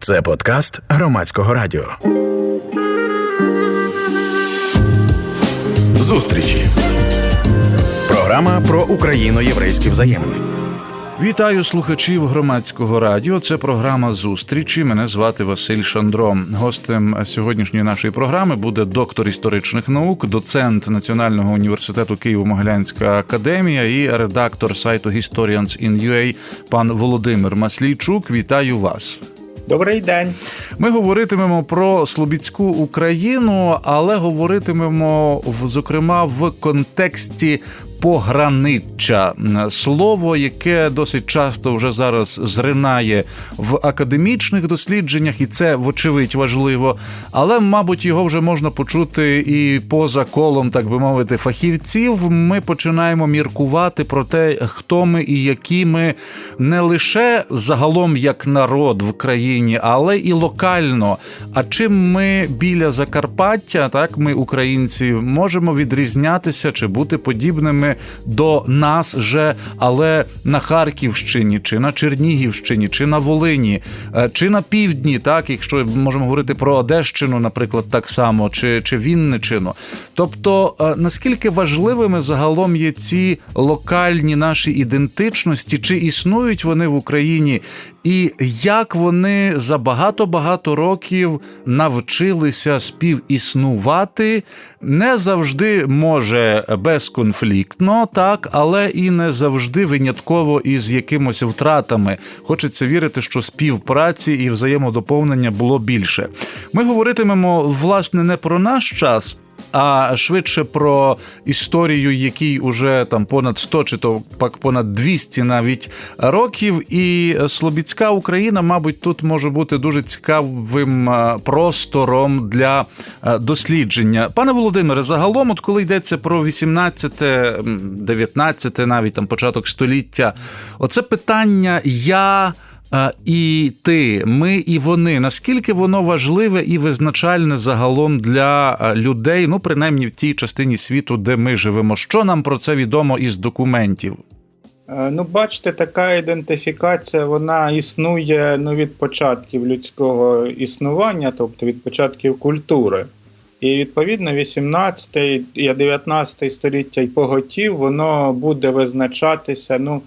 Це подкаст громадського радіо. Зустрічі. Програма про україно-єврейські взаємини. Вітаю слухачів громадського радіо. Це програма зустрічі. Мене звати Василь Шандро. Гостем сьогоднішньої нашої програми буде доктор історичних наук, доцент Національного університету Києво-Могилянська академія і редактор сайту Historians in UA пан Володимир Маслійчук. Вітаю вас. Добрий день. Ми говоритимемо про Слобідську Україну, але говоритимемо в зокрема в контексті пограниччя слово, яке досить часто вже зараз зринає в академічних дослідженнях, і це вочевидь важливо. Але, мабуть, його вже можна почути і поза колом, так би мовити, фахівців. Ми починаємо міркувати про те, хто ми і які ми не лише загалом як народ в країні, але і локально. А чим ми біля Закарпаття, так ми, українці, можемо відрізнятися чи бути подібними до нас же, але на Харківщині, чи на Чернігівщині, чи на Волині, е, чи на півдні, так якщо можемо говорити про Одещину, наприклад, так само, чи, чи Вінничину. Тобто, е, наскільки важливими загалом є ці локальні наші ідентичності, чи існують вони в Україні, і як вони за багато-багато років навчилися співіснувати, не завжди може безконфліктно, так, але і не завжди винятково із якимось втратами. Хочеться вірити, що співпраці і взаємодоповнення було більше. Ми говоритимемо власне не про наш час а швидше про історію, якій уже там понад 100 чи то пак понад 200 навіть років. І Слобідська Україна, мабуть, тут може бути дуже цікавим простором для дослідження. Пане Володимире, загалом, от коли йдеться про 18, 19, навіть там початок століття, оце питання я і ти, ми і вони. Наскільки воно важливе і визначальне загалом для людей, ну принаймні в тій частині світу, де ми живемо? Що нам про це відомо із документів? Е, ну, бачите, така ідентифікація вона існує ну, від початків людського існування, тобто від початків культури. І відповідно 18 і 19 століття і поготів воно буде визначатися. ну,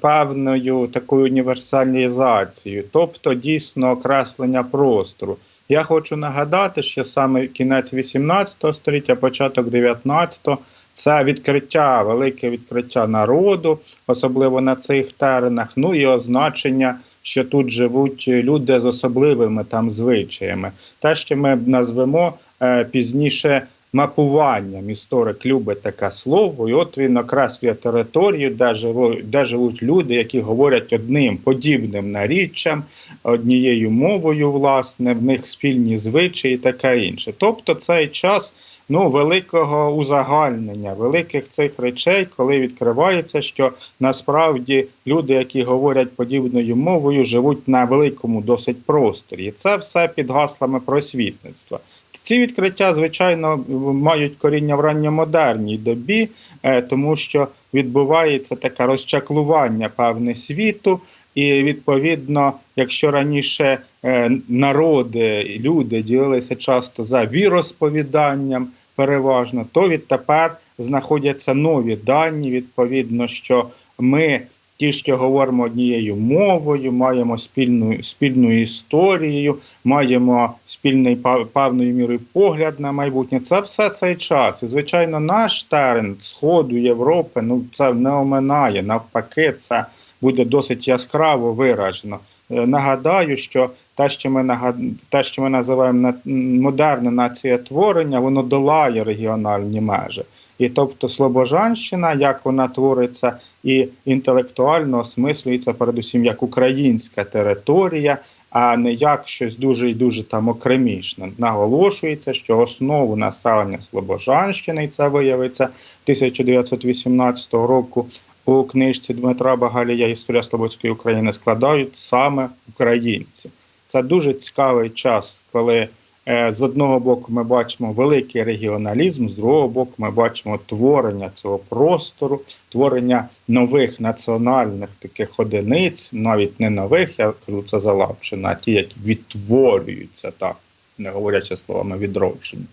певною такою універсалізацією, тобто дійсно окреслення простору. Я хочу нагадати, що саме кінець 18 століття, початок 19-го це відкриття, велике відкриття народу, особливо на цих теренах. Ну і означення, що тут живуть люди з особливими там звичаями. Те, що ми назвемо е, пізніше мапуванням. Історик любить таке слово, і от він окреслює територію, де живуть, де живуть люди, які говорять одним подібним наріччям, однією мовою, власне, в них спільні звичаї, і таке інше. Тобто цей час. Ну, великого узагальнення, великих цих речей, коли відкривається, що насправді люди, які говорять подібною мовою, живуть на великому досить просторі. І це все під гаслами просвітництва. Ці відкриття, звичайно, мають коріння в ранньомодерній добі, е, тому що відбувається таке розчаклування певне світу. І відповідно, якщо раніше е, народи, люди ділилися часто за віросповіданням, переважно, то відтепер знаходяться нові дані. Відповідно, що ми ті, що говоримо однією мовою, маємо спільну спільну історію, маємо спільний певною мірою погляд на майбутнє. Це все цей час. І звичайно, наш терен Сходу Європи ну це не оминає. Навпаки, це буде досить яскраво виражено. Е, нагадаю, що те, що ми нагад... те, що ми називаємо модерне націєтворення, воно долає регіональні межі. І тобто Слобожанщина, як вона твориться і інтелектуально осмислюється, передусім як українська територія, а не як щось дуже і дуже там окремішне. Наголошується, що основу населення Слобожанщини, і це виявиться 1918 року. У книжці Дмитра Багалія Історія Слободської України складають саме українці. Це дуже цікавий час, коли з одного боку ми бачимо великий регіоналізм, з другого боку, ми бачимо творення цього простору, творення нових національних таких одиниць, навіть не нових, я кажу це залапчено, а ті, які відтворюються так, не говорячи словами відродження.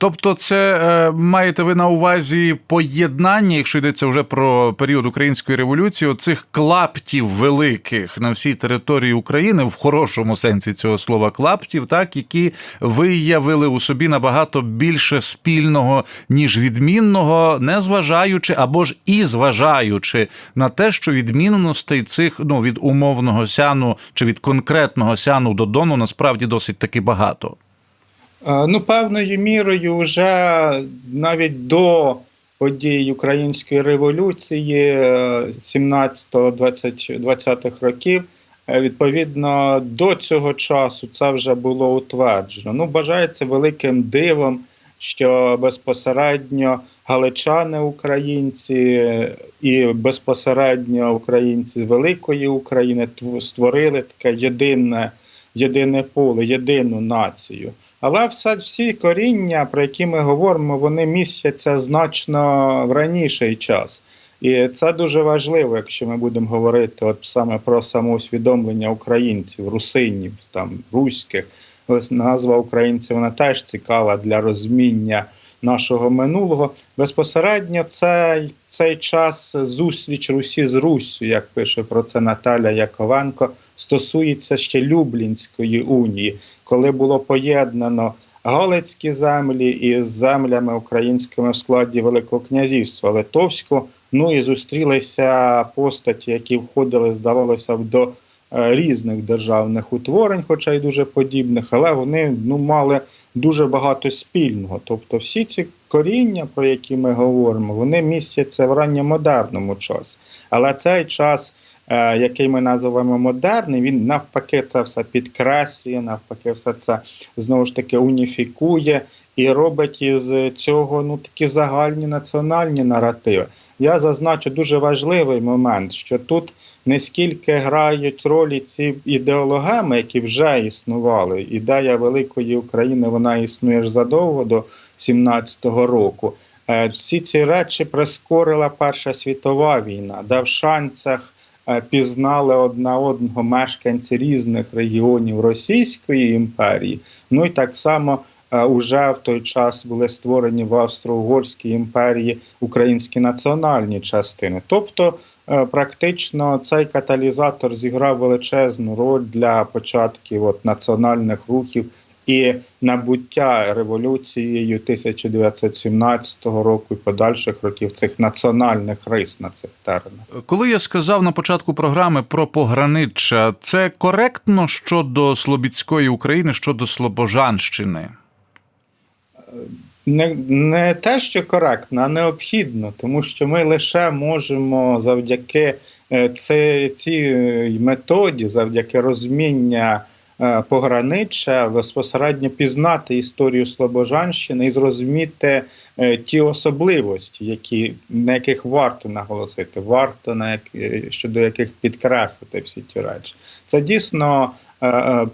Тобто, це е, маєте ви на увазі поєднання, якщо йдеться вже про період української революції, оцих клаптів великих на всій території України, в хорошому сенсі цього слова клаптів, так які виявили у собі набагато більше спільного ніж відмінного, не зважаючи або ж і зважаючи на те, що відмінностей цих ну від умовного сяну чи від конкретного сяну до дону насправді досить таки багато. Е, Ну, певною мірою, вже навіть до подій Української революції 17-20-х років, е, відповідно, до цього часу це вже було утверджено. Ну, вважається великим дивом, що безпосередньо галичани українці е, і безпосередньо українці великої України тв- створили таке єдине, єдине поле, єдину націю. Але все, всі коріння, про які ми говоримо, вони містяться значно в раніший час. І це дуже важливо, якщо ми будемо говорити от саме про самоусвідомлення українців, русинів, там руських. Ось назва українців вона теж цікава для розуміння нашого минулого. Безпосередньо цей, цей час зустріч Русі з Руссю, як пише про це Наталя Яковенко, стосується ще Люблінської унії, коли було поєднано Галицькі землі із землями українськими в складі Великого князівства Литовського. Ну і зустрілися постаті, які входили, здавалося б, до е, різних державних утворень, хоча й дуже подібних, але вони ну мали дуже багато спільного. Тобто, всі ці коріння, про які ми говоримо, вони містяться в ранньомодерному часі. Але цей час, е, який ми називаємо модерний, він навпаки це все підкреслює, навпаки, все це знову ж таки уніфікує і робить із цього ну такі загальні національні наративи. Я зазначу дуже важливий момент, що тут не скільки грають ролі ці ідеологеми, які вже існували. Ідея великої України вона існує ж задовго до 17-го року. Е, Всі ці речі прискорила Перша світова війна, де в шанцях е, пізнали одна одного мешканці різних регіонів Російської імперії. Ну і так само е, уже в той час були створені в Австро-Угорській імперії українські національні частини. Тобто, практично цей каталізатор зіграв величезну роль для початків от, національних рухів і набуття революцією 1917 року і подальших років цих національних рис на цих теренах. Коли я сказав на початку програми про пограниччя, це коректно щодо Слобідської України, щодо Слобожанщини. Не, не те, що коректно, а необхідно, тому що ми лише можемо завдяки е, цій методі, завдяки розуміння е, пограниччя, безпосередньо пізнати історію Слобожанщини і зрозуміти е, ті особливості, які, на яких варто наголосити, варто на як, е, щодо яких підкреслити всі ті речі. Це дійсно е, е,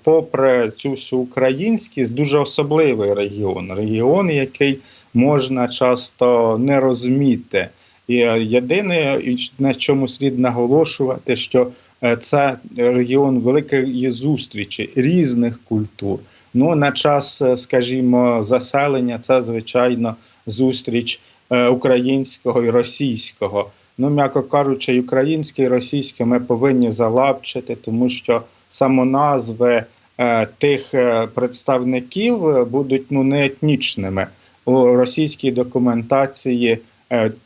попри цю всю українськість, дуже особливий регіон. Регіон, який можна часто не розуміти. І е, єдине, на чому слід наголошувати, що е, це регіон великої зустрічі різних культур. Ну, на час, е, скажімо, заселення, це звичайно зустріч е, українського і російського. Ну, м'яко кажучи, українське і російське ми повинні залапчити, тому що самоназви е, тих е, представників е, будуть ну не етнічними. У російській документації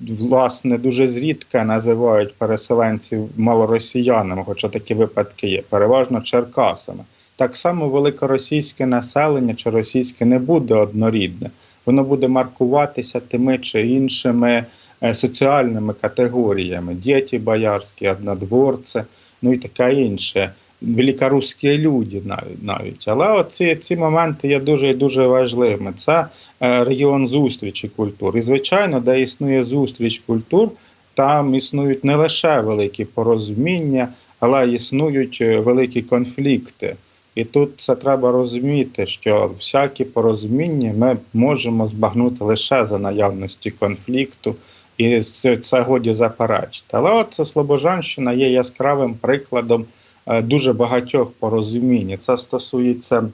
власне дуже зрідка називають переселенців малоросіянами, хоча такі випадки є, переважно черкасами. Так само великоросійське населення чи російське не буде однорідне, воно буде маркуватися тими чи іншими соціальними категоріями: діти боярські, однодворці, ну і таке інше. Великорусські люди навіть. Але оці ці моменти є дуже дуже важливими. Це е, регіон зустрічі культур. І, звичайно, де існує зустріч культур, там існують не лише великі порозуміння, але існують е, великі конфлікти. І тут це треба розуміти, що всякі порозуміння ми можемо збагнути лише за наявності конфлікту, і це годі заперечити. Але от це Слобожанщина є яскравим прикладом дуже багатьох порозумінь. Це стосується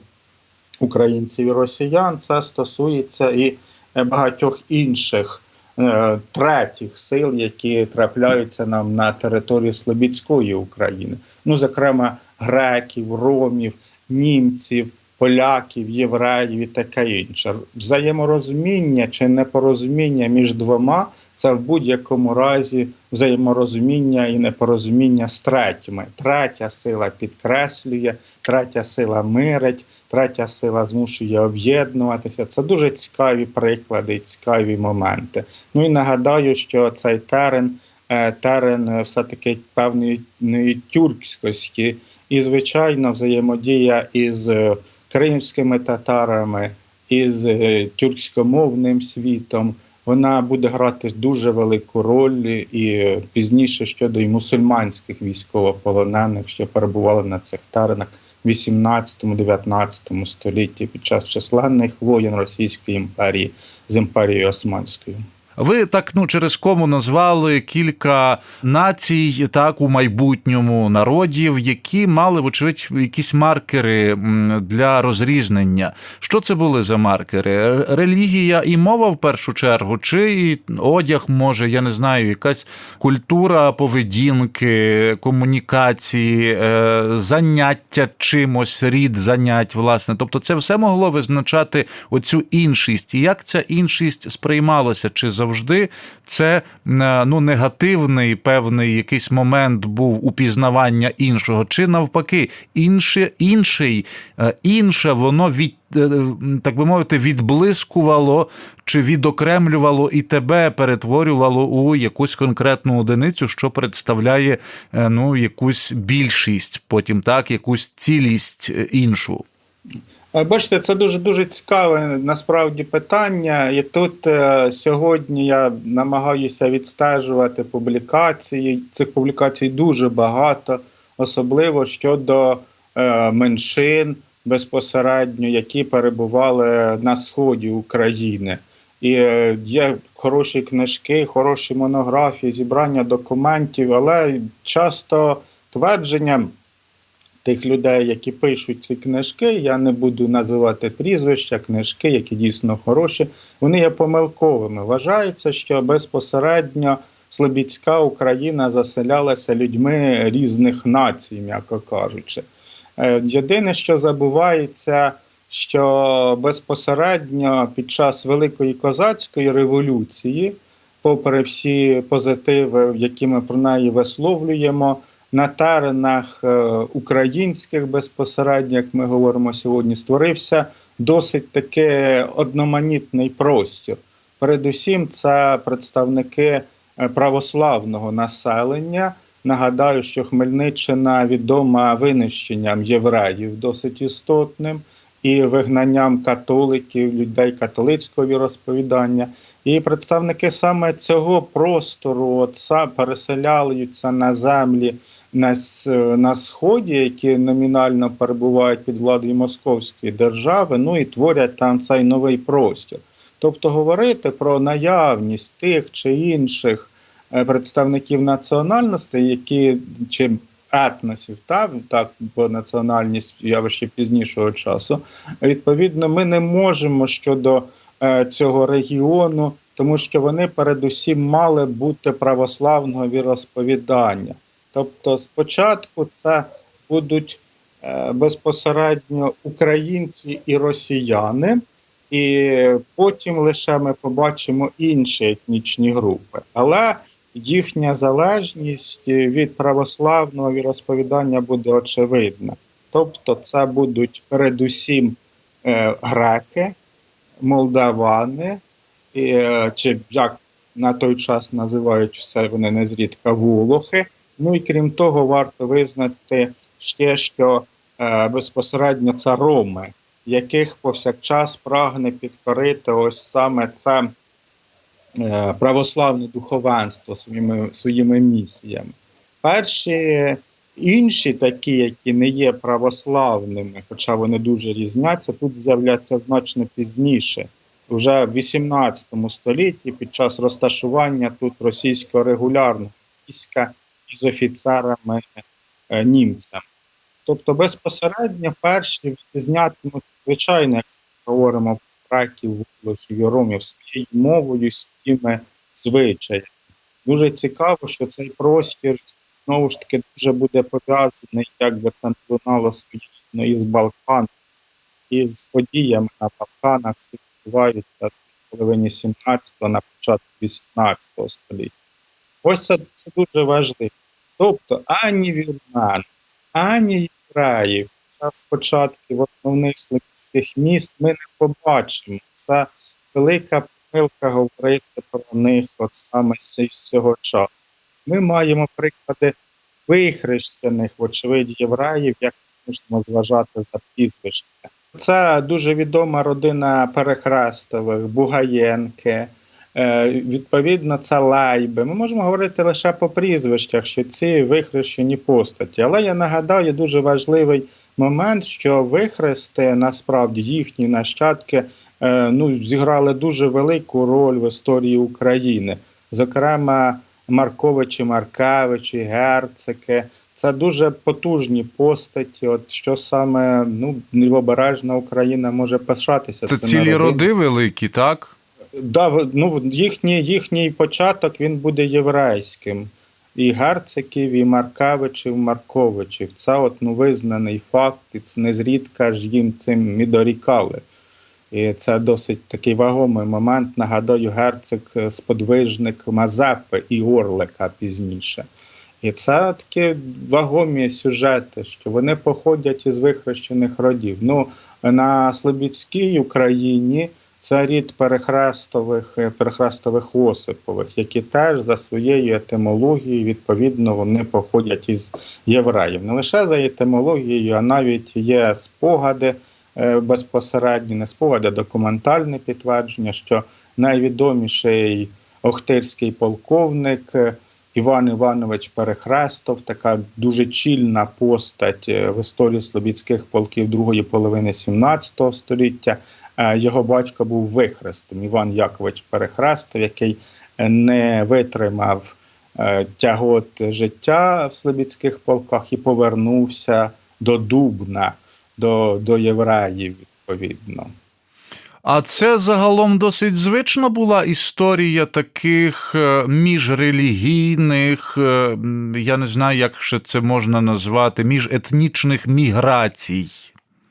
українців і росіян, це стосується і е, багатьох інших е, третіх сил, які трапляються нам на території Слобідської України. Ну, зокрема, греків, ромів, німців, поляків, євреїв і таке інше. Взаєморозуміння чи непорозуміння між двома це в будь-якому разі взаєморозуміння і непорозуміння з третіми. Третя сила підкреслює, третя сила мирить, третя сила змушує об'єднуватися. Це дуже цікаві приклади, цікаві моменти. Ну і нагадаю, що цей терен, е, терен все-таки певної тюркськості, і, звичайно, взаємодія із е, кримськими татарами, із е, тюркськомовним світом. Вона буде грати дуже велику роль і пізніше щодо і мусульманських військовополонених, що перебували на цих теренах в 18-19 столітті під час численних воєн Російської імперії з імперією Османською. Ви так ну через кому назвали кілька націй, так у майбутньому народів, які мали вочевидь якісь маркери для розрізнення. Що це були за маркери? Релігія і мова в першу чергу, чи і одяг, може, я не знаю, якась культура поведінки, комунікації, е, заняття чимось, рід занять, власне. Тобто, це все могло визначати оцю іншість. І як ця іншість сприймалася? Чи завжди це е, ну, негативний певний якийсь момент був упізнавання іншого, чи навпаки, інше, інший, е, інше воно від. е, Так би мовити, відблискувало чи відокремлювало і тебе перетворювало у якусь конкретну одиницю, що представляє ну, якусь більшість, потім так, якусь цілість іншу. Е, Бачите, це дуже дуже цікаве насправді питання. І тут е, сьогодні я намагаюся відстежувати публікації. Цих публікацій дуже багато, особливо щодо е, меншин безпосередньо, які перебували на сході України. І е, є хороші книжки, хороші монографії, зібрання документів, але часто твердження тих людей, які пишуть ці книжки, я не буду називати прізвища, книжки, які дійсно хороші, вони є помилковими. Вважається, що безпосередньо Слобідська Україна заселялася людьми різних націй, м'яко кажучи. Е, Єдине, що забувається, що безпосередньо під час Великої козацької революції, попри всі позитиви, які ми про неї висловлюємо, на теренах е, українських безпосередньо, як ми говоримо сьогодні, створився досить таки одноманітний простір. Передусім, це представники е, православного населення. Нагадаю, що Хмельниччина відома винищенням євреїв досить істотним і вигнанням католиків, людей католицького віросповідання. І представники саме цього простору от, переселяються на землі на, на сході, які номінально перебувають під владою Московської держави, ну і творять там цей новий простір. Тобто говорити про наявність тих чи інших е, представників національностей, які чи етносів, так, так бо національність явище пізнішого часу. Відповідно, ми не можемо щодо е, цього регіону, тому що вони передусім мали бути православного віросповідання. Тобто, спочатку це будуть е, безпосередньо українці і росіяни, і потім лише ми побачимо інші етнічні групи. Але їхня залежність від православного віросповідання буде очевидна. Тобто, це будуть передусім е, греки, молдавани, е, чи як на той час називають все вони незрідка волохи. Ну і крім того, варто визнати ще, що е, безпосередньо це роми, яких повсякчас прагне підкорити ось саме це е, православне духовенство своїми, своїми місіями. Перші Інші такі, які не є православними, хоча вони дуже різняться, тут з'являться значно пізніше. Вже в 18 столітті, під час розташування тут російського регулярного війська із офіцерами е. Тобто безпосередньо перші відрізнятимуть, звичайно, як говоримо про раків, волохів і ромів своєю мовою, своїми звичаями. Дуже цікаво, що цей простір знову ж таки дуже буде пов'язаний, як би це лунало своєчно із Балкан, із подіями на Балканах, які відбуваються в половині 17-го, на початку 18 століття. Ось це, це дуже важливо. Тобто ані вірмян, ані євреїв, це спочатку в основних славянських міст ми не побачимо. Це велика помилка говорити про них от саме з цього часу. Ми маємо приклади вихрещених, вочевидь, євреїв, як можемо зважати за прізвище. Це дуже відома родина Перехрестових, Бугаєнки. Е, Відповідно, це лайби. Ми можемо говорити лише по прізвищах, що ці вихрещені постаті. Але я нагадаю дуже важливий момент, що вихрести насправді їхні нащадки е, ну, зіграли дуже велику роль в історії України. Зокрема, Марковичі, Маркевичі, Герцики. Це дуже потужні постаті. От що саме ну, лівобережна Україна може пишатися. Це цілі родинами. роди великі, так? Да, ну, їхній, їхній початок він буде єврейським. І Герциків, і Маркевичів, Марковичів. Це от, ну, визнаний факт, і це не зрідка ж їм цим і дорікали. І це досить такий вагомий момент. Нагадаю, герцик е, сподвижник Мазепи і Орлика пізніше. І це такі вагомі сюжети, що вони походять із вихрещених родів. Ну, на Слобідській Україні це рід перехрестових, е, перехрестових Осипових, які теж за своєю етимологією, відповідно, вони походять із євреїв. Не лише за етимологією, а навіть є спогади е, безпосередні, не спогади, а документальне підтвердження, що найвідоміший охтирський полковник е, Іван Іванович Перехрестов, така дуже чільна постать в історії слобідських полків другої половини 17 століття. Е, Його батько був вихрестом Іван Якович Перехрестов, який е, не витримав е, тягот життя в слобідських полках і повернувся до Дубна, до, до євреїв, відповідно. А це загалом досить звична була історія таких міжрелігійних, я не знаю, як ще це можна назвати, міжетнічних міграцій.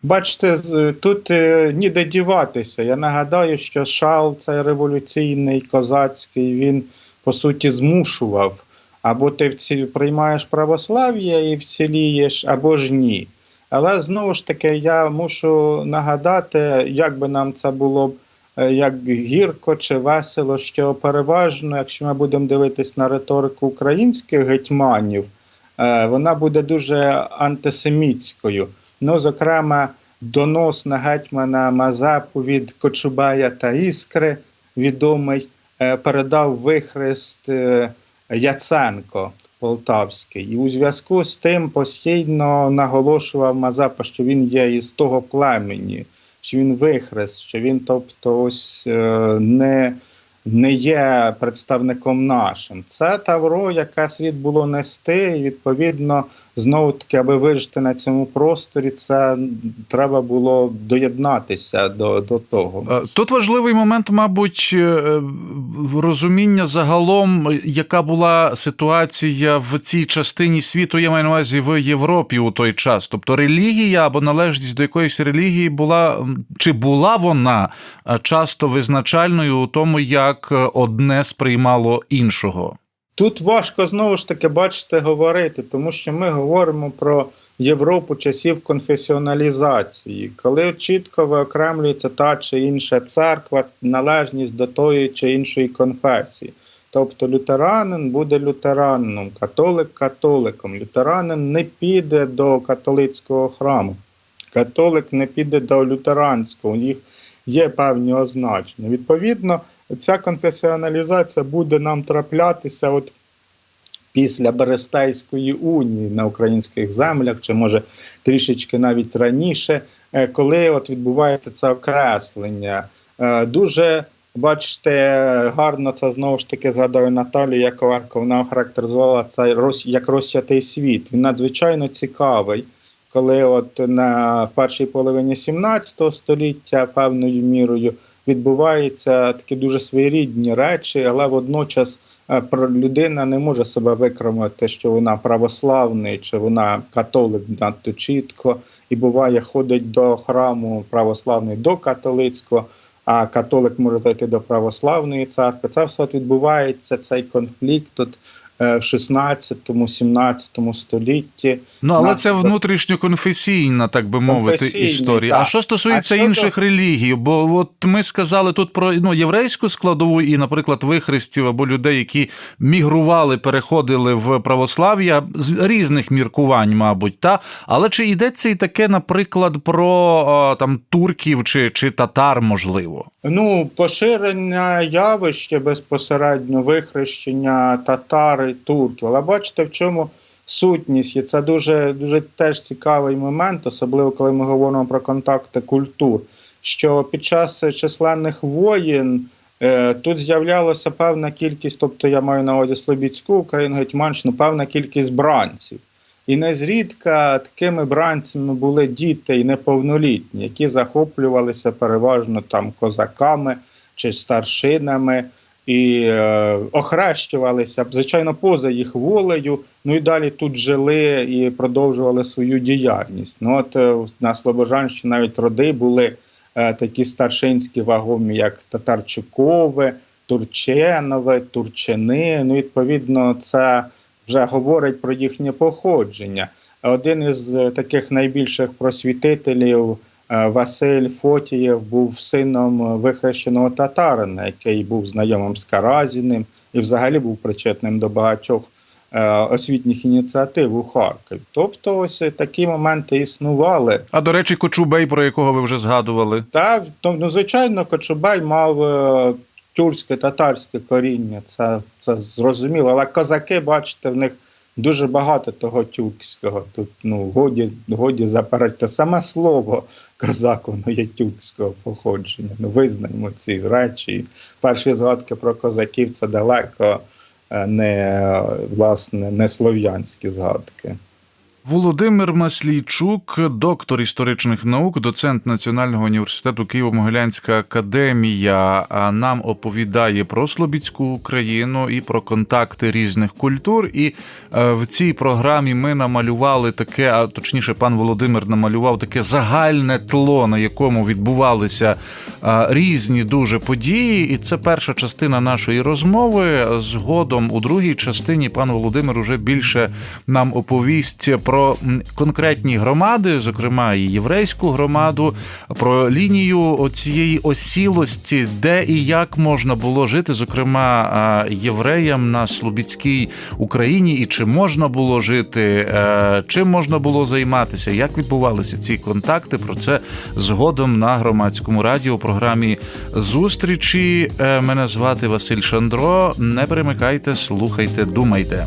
Бачите, тут е, ніде діватися. Я нагадаю, що шал цей революційний козацький, він по суті змушував. Або ти приймаєш православ'я і вцілієш, або ж ні. Але знову ж таки, я мушу нагадати, як би нам це було е, як гірко чи весело, що переважно, якщо ми будемо дивитись на риторику українських гетьманів, е, вона буде дуже антисемітською. Ну, зокрема, донос на гетьмана Мазепу від Кочубая та Іскри, відомий, е, передав вихрест е, Яценко Полтавський. І у зв'язку з тим постійно наголошував Мазепа, що він є із того племені, що він вихрест, що він, тобто, ось е, не, не є представником нашим. Це тавро, яке слід було нести, і відповідно. Знову таки, аби вижити на цьому просторі, це треба було доєднатися до, до того. Е, Тут важливий момент, мабуть, е, розуміння загалом, яка була ситуація в цій частині світу, я маю на увазі в Європі у той час. Тобто релігія або належність до якоїсь релігії була чи була вона е, часто визначальною у тому, як е, одне сприймало іншого. Тут важко знову ж таки бачите говорити, тому що ми говоримо про Європу часів конфесіоналізації, коли чітко виокремлюється та чи інша церква, належність до тої чи іншої конфесії. Тобто лютеранин буде лютеранином, католик католиком. Лютеранин не піде до католицького храму, католик не піде до лютеранського. У них є певні означення. Відповідно, ця конфесіоналізація буде нам траплятися от після Берестейської унії на українських землях, чи може трішечки навіть раніше, е, коли от відбувається це окреслення. Е, Дуже бачите, гарно це знову ж таки згадаю Наталію Яковенко. Вона охарактеризувала це як розсятий світ. Він надзвичайно цікавий. Коли от на першій половині 17 століття певною мірою відбуваються такі дуже своєрідні речі, але водночас е, людина не може себе викремити, що вона православний чи вона католик надто чітко, і буває, ходить до храму православний до католицького, а католик може зайти до православної церкви. Це все відбувається, цей конфлікт е, в 16-17 столітті. Ну, але На- це внутрішньоконфесійна, так би мовити, історія. А що стосується А інших релігій, бо от ми сказали тут про ну, єврейську складову і, наприклад, вихрестів або людей, які мігрували, переходили в православ'я з різних міркувань, мабуть, та але чи йдеться і таке, наприклад, про там турків чи, чи татар, можливо? Ну, поширення явища безпосередньо вихрещення татар і турків. Але бачите, в чому сутність? І це дуже, дуже теж цікавий момент, особливо коли ми говоримо про контакти культур. Що під час численних воєн е, тут з'являлася певна кількість, тобто я маю на увазі Слобідську, Україну, Гетьманщину, певна кількість бранців. І незрідка такими бранцями були діти і неповнолітні, які захоплювалися переважно там козаками чи старшинами і е, охрещувалися, звичайно, поза їх волею. Ну і далі тут жили і продовжували свою діяльність. Ну от е, на Слобожанщині навіть роди були е, такі старшинські вагомі, як Татарчукове, Турченове, Турчини. Ну, відповідно, це вже говорить про їхнє походження. Один із е, таких найбільших просвітителів Василь Фотієв був сином е, вихрещеного татарина, який був знайомим з Каразіним і взагалі був причетним до багатьох е, освітніх ініціатив у Харкові. Тобто, ось такі моменти існували. А до речі, Кочубей, про якого ви вже згадували. Та ну, звичайно, Кочубай мав е, тюркське татарське коріння, це, це зрозуміло. Але козаки, бачите, в них дуже багато того тюркського. Тут ну годі, годі заперечити. Саме слово козак, воно є тюркського походження. Ну, визнаємо ці речі. Перші згадки про козаків це далеко е, не власне не слов'янські згадки. Володимир Маслійчук, доктор історичних наук, доцент Національного університету Києво-Могилянська академія, нам оповідає про Слобідську Україну і про контакти різних культур. І е, в цій програмі ми намалювали таке, а точніше, пан Володимир намалював таке загальне тло, на якому відбувалися е, різні дуже події. І це перша частина нашої розмови. Згодом у другій частині пан Володимир уже більше нам оповість про м, конкретні громади, зокрема і єврейську громаду, про лінію цієї осілості, де і як можна було жити, зокрема євреям на Слобідській Україні, і чи можна було жити, е, чим можна було займатися, як відбувалися ці контакти. Про це згодом на громадському радіо у програмі зустрічі. Е, Мене звати Василь Шандро. Не перемикайте, слухайте, думайте.